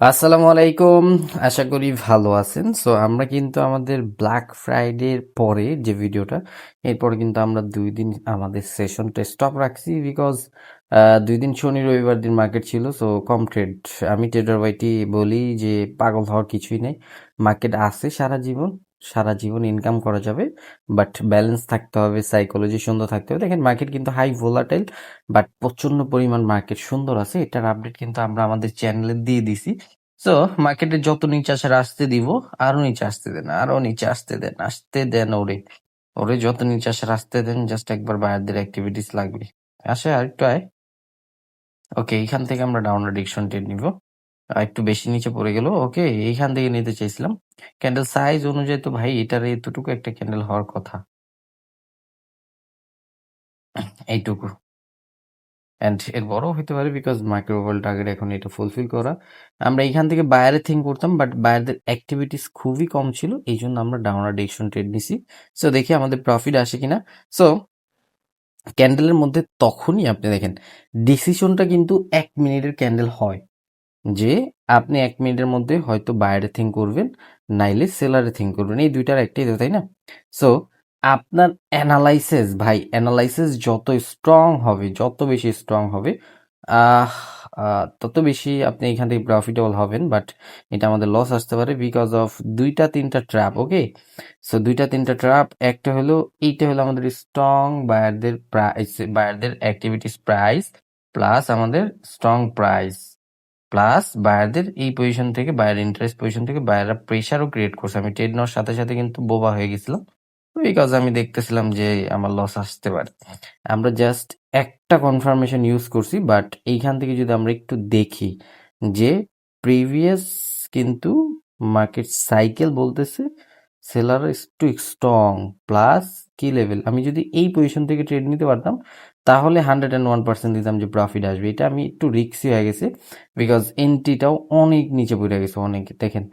আসসালামু আলাইকুম। আশা করি ভালো আছেন। সো আমরা কিন্তু আমাদের ব্ল্যাক ফ্রাইডের পরে যে ভিডিওটা, এরপরে কিন্তু আমরা দুই দিন আমাদের সেশনটা স্টপ রাখছি বিকজ দুই দিন শনি, রবিবার দিন মার্কেট ছিল। সো কম ট্রেড আমি ট্রেডার বাইটি বলি যে পাগল হওয়ার কিছুই নেই। মার্কেট আছে সারা জীবন। সারা জীবন ইনকাম করা যাবে বাট ব্যালেন্স থাকতে হবে সাইকোলজি সুন্দর থাকতে হবে। দেখেন মার্কেট কিন্তু হাই ভোলাটাইল বাট প্রচণ্ড পরিমাণ মার্কেট সুন্দর আছে। এটার আপডেট কিন্তু আমরা আমাদের চ্যানেলে দিয়ে দিছি। সো মার্কেটে যত নিচে আসে আসতে দিব, আরও নিচে আসতে দেন, আরও নিচে আসতে দেন আসতে দেন ওরে। ওরে যত নিচে আসে আসতে দেন জাস্ট একবার বাইরের অ্যাক্টিভিটিস লাগবে। আসে আরেকটু আয় ওকে এখান থেকে আমরা ডাউন ডিকশন টেট নিব। একটু বেশি নিচে পড়ে গেল। ওকে, এইখান থেকে নিতে চাইছিলাম। ক্যান্ডেল সাইজ অনুযায়ী তো ভাই, এটার এতটুকু একটা ক্যান্ডেল হওয়ার কথা। এইটুকু। অ্যান্ড এর বড় হতে পারে বিকজ মাইক্রোওয়াল টার্গেট এখন এটা ফুলফিল করা। আমরা এখান থেকে বাইরে থিঙ্ক করতাম বাট বাইরের অ্যাক্টিভিটিস খুবই কম ছিল। এই জন্য আমরা ডাউনার ডিরেকশন ট্রেড নিছি। সো দেখি আমাদের প্রফিট আসে কিনা। সো ক্যান্ডেলের মধ্যে তখনই আপনি দেখেন ডিসিশনটা কিন্তু এক মিনিটের ক্যান্ডেল হয়। যে আপনি এক মিনিটের মধ্যে হয়তো বায়ারে থিঙ্ক করবেন নাইলে সেলারে থিঙ্ক করবেন। এই দুইটার একটাই তো, তাই না? সো আপনার অ্যানালাইসিস ভাই অ্যানালাইসিস যত স্ট্রং হবে যত বেশি স্ট্রং হবে তত বেশি আপনি এখান থেকে প্রফিটেবল হবেন। বাট এটা আমাদের লস আসতে পারে বিকজ অফ দুইটা তিনটা ট্র্যাপ ওকে সো দুইটা তিনটা ট্র্যাপ একটা হলো এইটা হলো আমাদের স্ট্রং বায়ারদের প্রাইস বায়ারদের অ্যাক্টিভিটিস প্রাইস প্লাস আমাদের স্ট্রং প্রাইস প্লাস বায়ারদের এই পজিশন থেকে বায়ার ইন্টারেস্ট পজিশন থেকে বায়াররা প্রেশারও ক্রিয়েট করছে। আমি ট্রেড নেওয়ার সাথে সাথে কিন্তু বোবা হয়ে গেছিলাম। বিকজ আমি দেখতেছিলাম যে আমার লস আসতে পারে। আমরা জাস্ট একটা কনফার্মেশন ইউজ করছি বাট এইখান থেকে যদি আমরা একটু দেখি যে প্রিভিয়াস কিন্তু মার্কেট সাইকেল বলতেছে সেলার একটু স্ট্রং প্লাস কি লেভেল আমি যদি এই পজিশন থেকে ট্রেড নিতে পারতাম তাহলে হান্ড্রেড অ্যান্ড ওয়ান পার্সেন্ট দিতাম যে প্রফিট আসবে। এটা আমি একটু রিক্সি হয়ে গেছে বিকজ এন্ট্রিটাও অনেক নিচে পড়ে গেছে অনেক, দেখেন।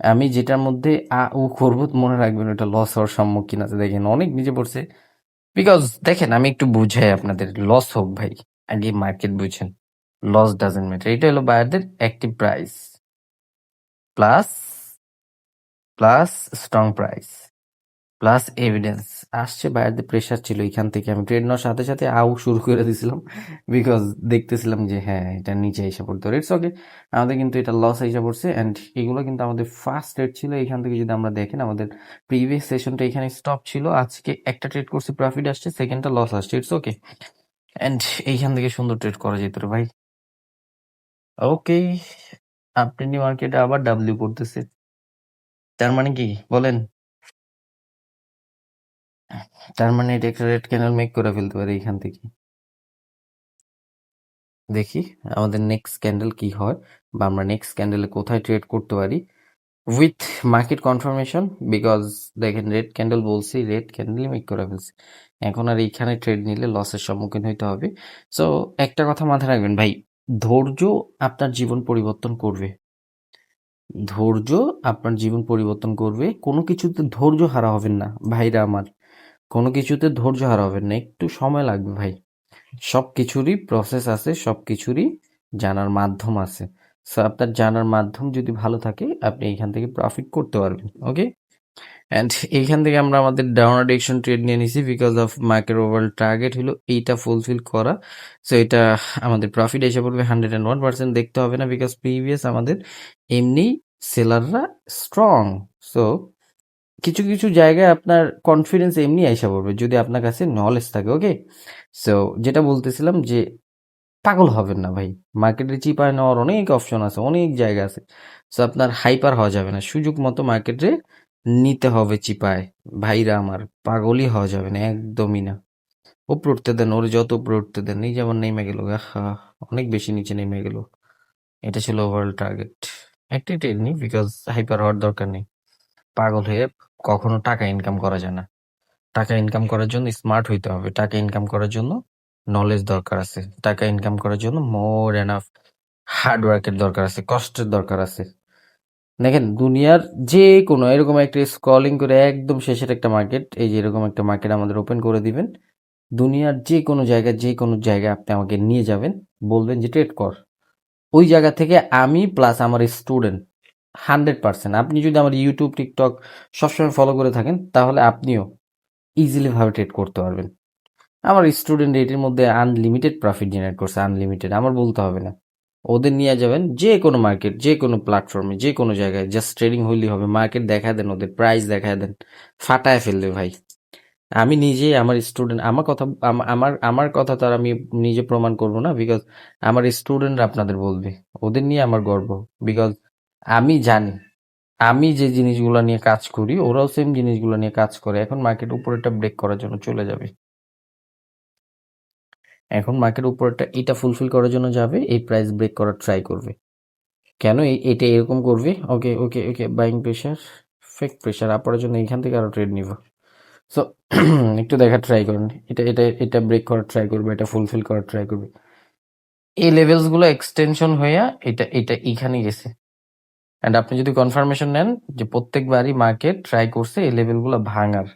আমি যেটার মধ্যে আ, উ করব, মনে রাখবেন ওটা লস হওয়ার সম্মুখীন আছে। দেখেন, অনেক নিচে পড়ছে। বিকজ দেখেন, আমি একটু বুঝাই আপনাদের লস হোক ভাই, আগে মার্কেট বুঝেন। লস ডাজেন্ট ম্যাটার এটা হলো বায়ারদের active price plus plus strong price plus evidence আসছে বায়ারদের প্রেশার ছিল এখান থেকে। আমি ট্রেড নেওয়ার সাথে সাথে আউ শুরু করে দিয়েছিলাম বিকজ দেখতেছিলাম যে হ্যাঁ এটা নিচে এসে পড়তো রেটস ওকে আমাদের কিন্তু এটা লস এসে পড়ছে অ্যান্ড এগুলো কিন্তু আমাদের ফার্স্ট রেট ছিল। এখান থেকে যদি আমরা দেখেন, আমাদের প্রিভিয়াস সেশনটা এখানে স্টপ ছিল। আজকে একটা ট্রেড করছি প্রফিট আসছে সেকেন্ডটা লস আসছে। ইটস ওকে অ্যান্ড এইখান থেকে সুন্দর ট্রেড করা যেত রে ভাই। ওকে আপনি মার্কেটে আবার ডাব্লিউ করতেছে। তার মানে কি? বলেন। তার মানে এটা একটা রেড ক্যানেল মেক করে ফেলতে পারে এখান থেকে। দেখি আমাদের নেক্সট ক্যান্ডেল কি হয় বা আমরা নেক্সট ক্যান্ডেলে কোথায় ট্রেড করতে পারি। উইথ মার্কেট কনফার্মেশন বিকজ দেখেন রেড ক্যান্ডেল বলছি রেড ক্যান্ডেল মেক করে ফেলছি। এখন আর এইখানে ট্রেড নিলে লসের সম্মুখীন হইতে হবে। সো একটা কথা মাথায় রাখবেন ভাই, ধৈর্য আপনার জীবন পরিবর্তন করবে। ধৈর্য আপনার জীবন পরিবর্তন করবে, কোনো কিছুতে ধৈর্য হারা হবেন না, ভাইরা আমার। কোনো কিছুতে ধৈর্য হারা হবেন না, একটু সময় লাগবে ভাই। সব কিছুরই প্রসেস আছে, সব কিছুরই জানার মাধ্যম আছে। সো আপনার জানার মাধ্যম যদি ভালো থাকে, আপনি এইখান থেকে প্রফিট করতে পারবেন ওকে অ্যান্ড এইখান থেকে আমরা আমাদের ডাউন ডিরেকশন ট্রেড নিয়ে নিছি because of market over target হলো এইটা ফুলফিল করা। সো এটা আমাদের প্রফিট এসে পড়বে হান্ড্রেড অ্যান্ড ওয়ান পার্সেন্ট দেখতে হবে না বিকজ প্রিভিয়াস আমাদের এমনি সেলাররা স্ট্রং সো কিছু কিছু জায়গায় আপনার কনফিডেন্স এমনি আইসা পড়বে, যদি আপনার কাছে নলেজ থাকে ওকে সো যেটা বলতেছিলাম যে, পাগল হবেন না ভাই। মার্কেটে চিপায় নেওয়ার অনেক অপশন আছে, অনেক জায়গা আছে। সো আপনার হাইপার হওয়া যাবে না। সুযোগ মতো মার্কেটে নিতে হবে চিপায় ভাইরা আমার, পাগলই হওয়া যাবে না, একদমই না। উপরে উঠতে দেন, ওর যত উপরে উঠতে দেন, এই যেমন নেমে গেল অনেক বেশি নিচে নেমে গেল। এটা ছিল ওভারঅল টার্গেট একটাই ট্রেড নি বিকজ হাইপার হওয়ার দরকার নেই। পাগল হয়ে কখনো টাকা ইনকাম করা যায় না। টাকা ইনকাম করার জন্য স্মার্ট হইতে হবে। টাকা ইনকাম করার জন্য নলেজ দরকার আছে। টাকা ইনকাম করার জন্য মোর এনাফ হার্ড ওয়ার্কের দরকার আছে, কষ্টের দরকার আছে। দেখেন, দুনিয়ার যে কোনো এরকম একটা স্ক্রলিং করে একদম শেষের একটা মার্কেট এই যে এরকম একটা মার্কেট আমাদের ওপেন করে দিবেন। দুনিয়ার যে কোনো জায়গায় যে কোনো জায়গায় আপনি আমাকে নিয়ে যাবেন, বলবেন যে ট্রেড কর। ওই জায়গা থেকে আমি প্লাস আমার স্টুডেন্ট হান্ড্রেড পার্সেন্ট। আপনি যদি আমার ইউটিউব, টিকটক সবসময় ফলো করে থাকেন, তাহলে আপনিও ইজিলিভাবে ট্রেড করতে পারবেন। আমার স্টুডেন্ট এটির মধ্যে আনলিমিটেড প্রফিট জেনারেট করছে আনলিমিটেড আমার বলতে হবে না। ওদের নিয়ে যাবেন যে কোনো মার্কেট যে কোনো প্ল্যাটফর্মে যে কোনো জায়গায় জাস্ট ট্রেডিং হইলেই হবে মার্কেট দেখা দেন, ওদের প্রাইস দেখা দেন, ফাটায় ফেলবে ভাই। আমি নিজে, আমার স্টুডেন্ট আমার কথা আমার আমার কথা তো আর আমি নিজে প্রমাণ করব না বিকজ আমার স্টুডেন্ট আপনাদের বলবে। ওদের নিয়ে আমার গর্ব বিকজ আমি জানি। আমি যে জিনিসগুলো নিয়ে কাজ করি, ওরাও সেম জিনিসগুলো নিয়ে কাজ করে। এখন মার্কেট উপরেটা ব্রেক করার জন্য চলে যাবে। এখন মার্কেট উপরেটা এটা ফুলফিল করার জন্য যাবে, এই প্রাইস ব্রেক করার ট্রাই করবে। কেন এটা এরকম করবে? Okay okay okay buying pressure fake pressure আপনার জন্য এখান থেকে আরও ট্রেড নিব। সো একটু দেখার ট্রাই করেন। এটা এটা এটা ব্রেক করার ট্রাই করবে, এটা ফুলফিল করার ট্রাই করবে। এই লেভেলসগুলো এক্সটেনশন হয়ে এটা এটা এখানে গেছে। অ্যান্ড আপনি যদি কনফার্মেশন নেন যে প্রত্যেকবারই মার্কেট ট্রাই করছে, এই লেভেলগুলো ভাঙার।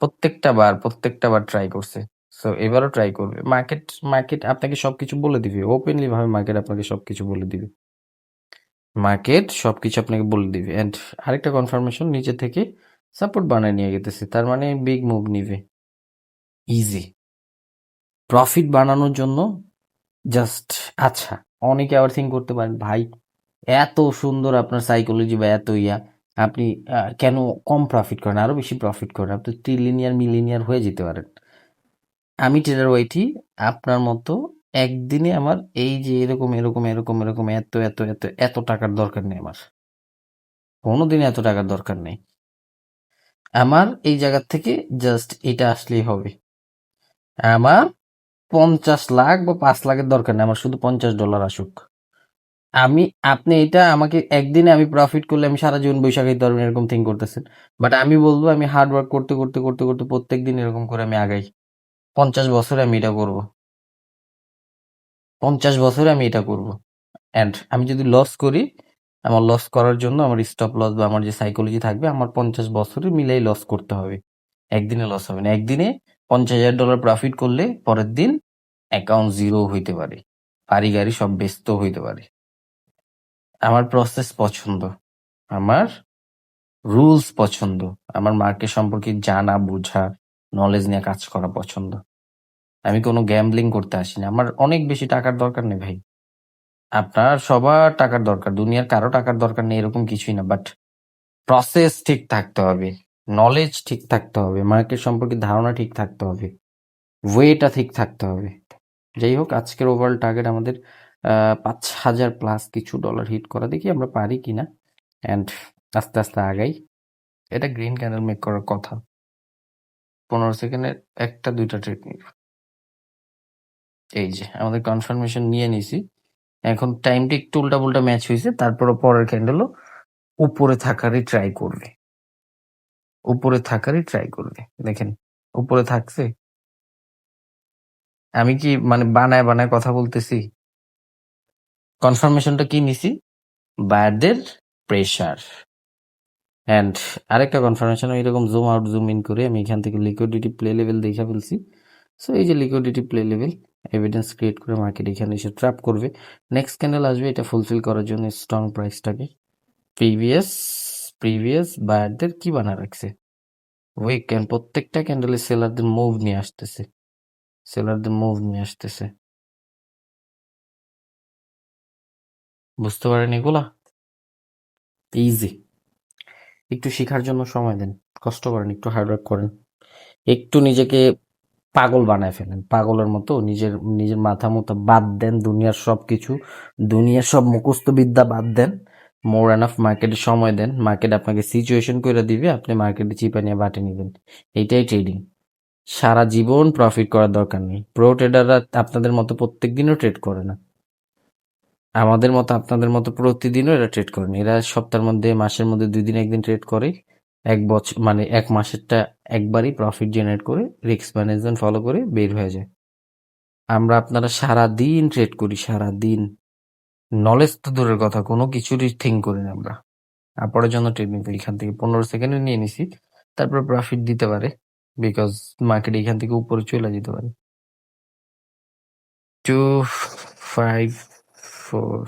প্রত্যেকটা বার প্রত্যেকটা বার ট্রাই করছে। সো এবারও ট্রাই করবে। মার্কেট মার্কেট আপনাকে সব কিছু বলে দিবে। ওপেনলি ভাবে মার্কেট আপনাকে সব কিছু বলে দিবে। মার্কেট সব কিছু আপনাকে বলে দিবে। অ্যান্ড আরেকটা কনফার্মেশন নিচে থেকে সাপোর্ট বানায় নিয়ে গেতেছে। তার মানে বিগ মুভ নিবে। ইজি প্রফিট বানানোর জন্য জাস্ট আচ্ছা অনেকে আবার থিঙ্ক করতে পারেন, ভাই এত সুন্দর আপনার সাইকোলজি বা এত ইয়া, আপনি কেন কম প্রফিট করেন? আরও বেশি প্রফিট করেন। আপনি ট্রিলিনিয়ার মিলিনিয়ার হয়ে যেতে পারেন। আমি ট্রেডার ওয়াইটি আপনার মতো একদিনে আমার এই যে এরকম এরকম এরকম এরকম এত এত এত এত টাকার দরকার নেই আমার। কোনোদিন এত টাকার দরকার নেই। আমার এই জায়গার থেকে জাস্ট এটা আসলেই হবে। আমার পঞ্চাশ লাখ বা পাঁচ লাখের দরকার নেই। আমার শুধু পঞ্চাশ ডলার আসুক। আমি, আপনি এটা আমাকে একদিনে আমি প্রফিট করলে আমি সারা জীবন বৈশাখ খাইতে এরকম থিঙ্ক করতেছেন। বাট আমি বলব, আমি হার্ড ওয়ার্ক করতে করতে করতে করতে প্রত্যেক দিন এরকম করে আমি আগাই। পঞ্চাশ বছরে আমি এটা করব। পঞ্চাশ বছরে আমি এটা করব। অ্যান্ড আমি যদি লস করি, আমার লস করার জন্য আমার স্টপ লস বা আমার যে সাইকোলজি থাকবে, আমার পঞ্চাশ বছরে মিলেই লস করতে হবে। একদিনে লস হবে না। একদিনে পঞ্চাশ হাজার ডলার প্রফিট করলে পরের দিন অ্যাকাউন্ট জিরো হইতে পারে। বাড়ি গাড়ি সব ব্যস্ত হইতে পারে। আমার প্রসেস পছন্দ, আমার রুলস পছন্দ, আমার মার্কেট সম্পর্কে জানা, বোঝা নলেজ নিয়ে কাজ করা পছন্দ। আমি কোনো গ্যাম্বলিং করতে আসি না আমার অনেক বেশি টাকার দরকার নেই ভাই। আপনার সবার টাকার দরকার, দুনিয়ার কারও টাকার দরকার নেই এরকম কিছুই না বাট প্রসেস ঠিক থাকতে হবে নলেজ ঠিক থাকতে হবে মার্কেট সম্পর্কে ধারণা ঠিক থাকতে হবে ওয়েটা ঠিক থাকতে হবে। যাই হোক, আজকের ওভারঅল টার্গেট আমাদের পাঁচ হাজার প্লাস কিছু ডলার হিট করা দেখি আমরা পারি কিনা। অ্যান্ড আস্তে আস্তে আগাই। এটা গ্রিন ক্যান্ডেল মেক করার কথা। পনেরো সেকেন্ডের একটা, দুইটা ট্রেড নিব। এই যে, আমাদের কনফার্মেশন নিয়ে নিছি। এখন টাইমটা একটু উল্টা পুল্টা ম্যাচ হয়েছে তারপরে পরের ক্যান্ডেলও উপরে থাকারই ট্রাই করবে। উপরে থাকারই ট্রাই করবে। দেখেন, উপরে থাকছে। আমি কি মানে বানায় বানায় কথা বলতেছি? কনফার্মেশনটা কি নিছি? বায়ারদের প্রেশার অ্যান্ড আরেকটা কনফার্মেশন এরকম জুম আউট জুম ইন করে আমি এখান থেকে লিকুইডিটি প্লে লেভেল দেখে ফেলছি। সো এই যে liquidity play level evidence create করে মার্কেট এখানে এসে ট্র্যাপ করবে। নেক্সট ক্যান্ডেল আসবে, এটা ফুলফিল করার জন্য স্ট্রং প্রাইসটাকে প্রিভিয়াস প্রিভিয়াস বায়ারদের কি বানা রাখছে? ক্যান প্রত্যেকটা ক্যান্ডেলে সেলারদের মুভ নিয়ে আসতেছে। সেলারদের মুভ নিয়ে আসতেছে। বুঝতে পারেন এগুলা? ইজি একটু শেখার জন্য সময় দেন, কষ্ট করেন, একটু হার্ডওয়ার্ক করেন। একটু নিজেকে পাগল বানায় ফেলেন, পাগলের মতো নিজের নিজের মাথা মতো বাদ দেন দুনিয়ার সব কিছু দুনিয়ার সব মুখস্থ বিদ্যা বাদ দেন। মোর এনাফ মার্কেটে সময় দেন মার্কেট আপনাকে সিচুয়েশন করে দিবে, আপনি মার্কেটে চিপা নিয়ে বাটে নেবেন। এইটাই ট্রেডিং সারা জীবন প্রফিট করার দরকার নেই। প্রো ট্রেডাররা আপনাদের মতো প্রত্যেক দিনও ট্রেড করে না। আমাদের মতো আপনাদের মতো প্রতিদিনও এরা ট্রেড করে না এরা সপ্তাহের মধ্যে, মাসের মধ্যে দুই দিন একদিন ট্রেড করে। এক বছর মানে এক মাসেরটা একবারই প্রফিট জেনারেট করে রিস্ক ম্যানেজমেন্ট ফলো করে বের হয়ে যায়। আমরা আপনারা সারা দিন ট্রেড করি সারা দিন নলেজ তো দূরের কথা, কোনো কিছুরই থিঙ্ক করি না আমরা। আপরের জন্য ট্রেড করি। এখান থেকে পনেরো সেকেন্ডে নিয়ে নিছি, তারপর প্রফিট দিতে পারে। বিকজ মার্কেট এখান থেকে উপরে চলে যেতে পারে। টু ফাইভ ফোর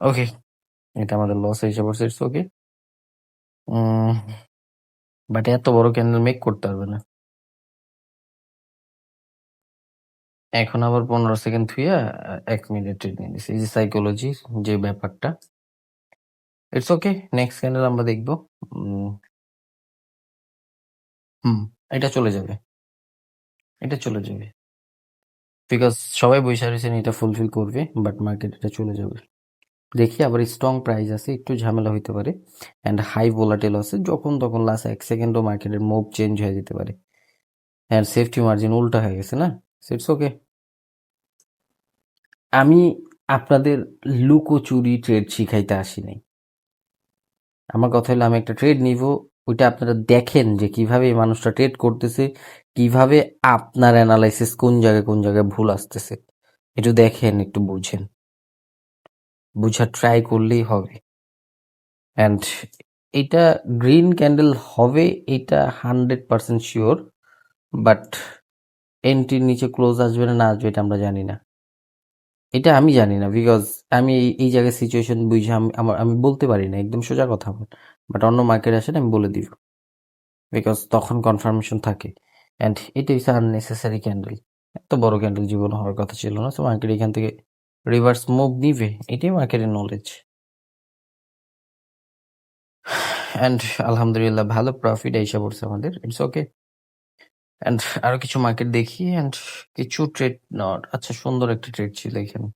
ওকে এটা আমাদের লস হিসেবে পড়ছে ইটস ওকে বাট এত বড় ক্যান্ডেল মেক করতে পারবে না। এখন আবার পনেরো সেকেন্ড থুইয়া এক মিনিট নিয়ে নিছে। এই যে সাইকোলজি যে ব্যাপারটা। ইটস ওকে নেক্সট ক্যান্ডেল আমরা দেখব। হুম, এটা চলে যাবে। এটা চলে যাবে। বিকজ সবাই বসে রয়েছেন এটা ফুলফিল করবে বাট মার্কেট এটা চলে যাবে। দেখি আবার স্ট্রং প্রাইস আছে, একটু ঝামেলা হইতে পারে। অ্যান্ড হাই ভোলাটেল আছে, যখন তখন লাস্ট এক সেকেন্ডও মার্কেটের মুভ চেঞ্জ হয়ে যেতে পারে। অ্যান্ড সেফটি মার্জিন উল্টা হয়ে গেছে না? ইটস ওকে আমি আপনাদের লুকোচুরি ট্রেড শিখাইতে আসি নাই। আমার কথা হলো আমি একটা ট্রেড নিব, ওইটা আপনারা দেখেন যে কীভাবে মানুষটা ট্রেড করতেছে কীভাবে আপনার অ্যানালাইসিস কোন জায়গায় কোন জায়গায় ভুল আসতেছে? একটু দেখেন, একটু বুঝেন। বুঝার ট্রাই করলেই হবে। অ্যান্ড এটা গ্রিন ক্যান্ডেল হবে, এটা হান্ড্রেড পার্সেন্ট শিওর বাট এন্ট্রির নিচে ক্লোজ আসবে না না আসবে, এটা আমরা জানি না। এটা আমি জানি না বিকজ আমি এই- জায়গায় সিচুয়েশন বুঝে আমি, আমার, আমি বলতে পারি না, একদম সোজা কথা বাট অন্য মার্কেট আসেন, আমি বলে দিব। বিকজ তখন কনফার্মেশন থাকে। অ্যান্ড এটা হচ্ছে আননেসেসারি ক্যান্ডেল এত বড় ক্যান্ডেল জীবনে হওয়ার কথা ছিল না তো মার্কেট এখান থেকে রিভার্স মুভ নিবে, এটাই মার্কেটের নলেজ অ্যান্ড আলহামদুলিল্লাহ, ভালো প্রফিট এসে পড়ছে আমাদের ইটস ওকে অ্যান্ড আরও কিছু মার্কেট দেখি অ্যান্ড কিছু ট্রেড নট আচ্ছা সুন্দর একটা ট্রেড ছিল এখানে।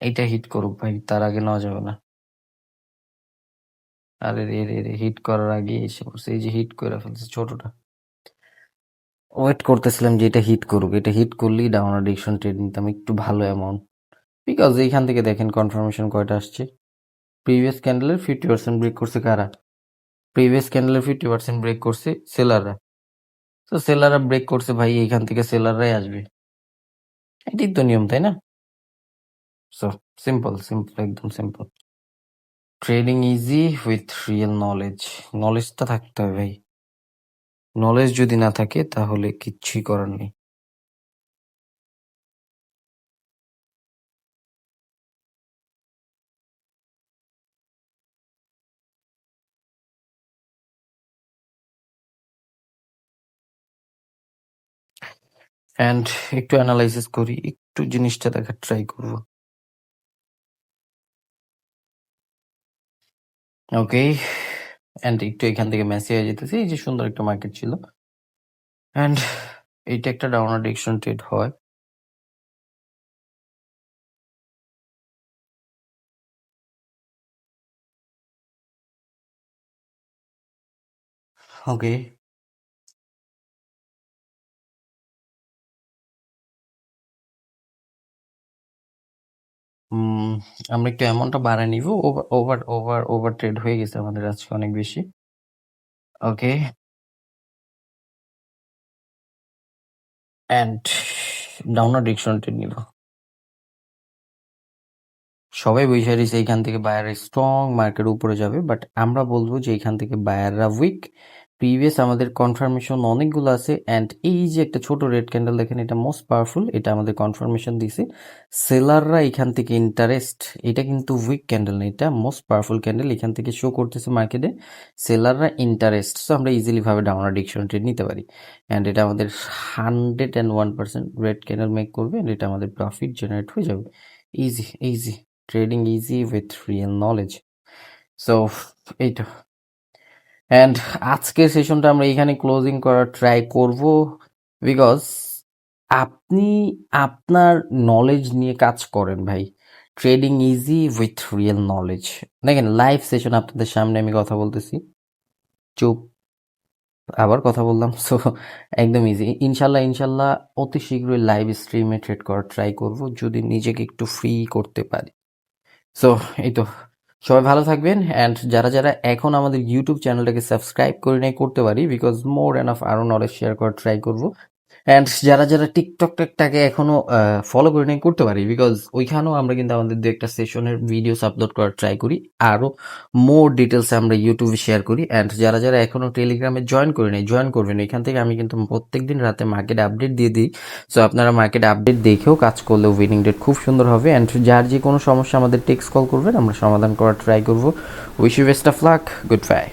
এইটা হিট করুক ভাই, তার আগে নেওয়া যাবে না। আরে রে রে রে হিট করার আগে এসে পড়ছে। এই যে হিট করে ফেলছে ছোটটা। ওয়েট করতেছিলাম যে এটা হিট করুক। এটা হিট করলেই ডাউন অ্যাডিকশন ট্রেড নিতাম একটু ভালো অ্যামাউন্ট বিকজ এইখান থেকে দেখেন কনফার্মেশন কয়টা আসছে? প্রিভিয়াস ক্যান্ডেলের ফিফটি পার্সেন্ট ব্রেক করছে কারা? প্রিভিয়াস ক্যান্ডেলের ফিফটি পার্সেন্ট ব্রেক করছে সেলাররা তো সেলাররা ব্রেক করছে ভাই, এইখান থেকে সেলাররাই আসবে। এটাই তো নিয়ম, তাই না? সো সিম্পল সিম্পল একদম simple trading easy with real knowledge নলেজটা থাকতে হবে ভাই। নলেজ যদি না থাকে, তাহলে কিচ্ছুই করার নেই। অ্যান্ড একটু অ্যানালাইসিস করি, একটু জিনিসটা দেখার ট্রাই করব। ওকে অ্যান্ড একটু এখান থেকে মেসি হয়ে যেতেছে, এই যে সুন্দর একটা মার্কেট ছিল। অ্যান্ড এইটা একটা ডাউন অ্যাডিকশন ট্রেড হয়। ওকে আমরা একটু অ্যামাউন্টটা বাড়ায় নিব। ওভার ওভার ওভার ট্রেড হয়ে গেছে আমাদের আজকে অনেক বেশি। Okay and down addiction trade নিব। সবাই বুঝে রয়েছে এইখান থেকে বায়ার স্ট্রং মার্কেট উপরে যাবে বাট আমরা বলব যে এখান থেকে বায়াররা উইক প্রিভিয়াস আমাদের কনফার্মেশন অনেকগুলো আছে অ্যান্ড এই যে একটা ছোট রেড ক্যান্ডেল দেখেন, এটা মোস্ট পাওয়ারফুল এটা আমাদের কনফার্মেশন দিছে। সেলাররা এখান থেকে ইন্টারেস্ট এটা কিন্তু উইক ক্যান্ডেল না, এটা মোস্ট পাওয়ারফুল ক্যান্ডেল এখান থেকে শো করতেছে মার্কেটে সেলাররা ইন্টারেস্ট সো আমরা ইজিলি ভাবে ডাউন ডিকশন ট্রেড নিতে পারি। অ্যান্ড এটা আমাদের hundred and one percent red candle make করবে অ্যান্ড এটা আমাদের প্রফিট জেনারেট হয়ে যাবে। Easy easy trading easy with real knowledge so এইটা। অ্যান্ড আজকের সেশনটা আমরা এখানে ক্লোজিং করার ট্রাই করব বিকজ আপনি আপনার নলেজ নিয়ে কাজ করেন ভাই। Trading easy with real knowledge দেখেন লাইভ সেশন আপনাদের সামনে আমি কথা বলতেছি। চুপ। আবার কথা বললাম। সো একদম ইজি ইনশাল্লাহ ইনশাল্লাহ অতি শীঘ্রই লাইভ স্ট্রিমে ট্রেড করার ট্রাই করব। যদি নিজেকে একটু ফ্রি করতে পারি। সো এই তো। সবাই ভালো থাকবেন অ্যান্ড যারা যারা এখন আমাদের ইউটিউব চ্যানেলটাকে সাবস্ক্রাইব করে নেই, করতে পারি বিকজ মোর অ্যান্ড অফ আরও নলেজ শেয়ার করার ট্রাই করব। অ্যান্ড যারা যারা টিকটক টিকটকটাকে এখনও ফলো করে নেই, করতে পারি। বিকজ ওইখানেও আমরা কিন্তু আমাদের দু একটা সেশনের ভিডিওস আপলোড করার ট্রাই করি। আরও মোর ডিটেলস আমরা ইউটিউবে শেয়ার করি। অ্যান্ড যারা যারা এখনও টেলিগ্রামে জয়েন করে নেই জয়েন করবেন। এখান থেকে আমি কিন্তু প্রত্যেকদিন রাতে মার্কেট আপডেট দিয়ে দিই। সো আপনারা মার্কেট আপডেট দেখেও কাজ করলে উইনিং ডেট খুব সুন্দর হবে। অ্যান্ড যার যে কোনো সমস্যা আমাদের টেক্সট কল করবেন, আমরা সমাধান করার ট্রাই করব। Wish you best of luck good bye